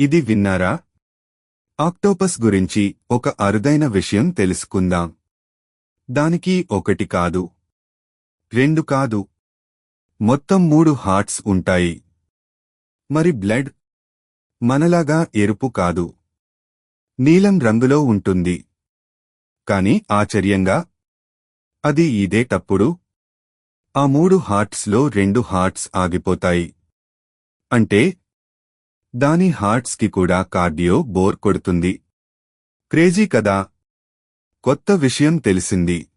ఇది విన్నారా? ఆక్టోపస్ గురించి ఒక అరుదైన విషయం తెలుసుకుందాం. దానికి ఒకటి కాదు. రెండు కాదు. మొత్తం మూడు హార్ట్స్ ఉంటాయి. మరి బ్లడ్? మనలాగా ఎరుపు కాదు. నీలం రంగులో ఉంటుంది. కాని ఆశ్చర్యంగా? అది ఇదేటప్పుడు ఆ మూడు హార్ట్స్లో రెండు హార్ట్స్ ఆగిపోతాయి. అంటే దాని హార్ట్స్కి కూడా కార్డియో బోర్ కొడుతుంది. క్రేజీ కదా? కొత్త విషయం తెలిసింది.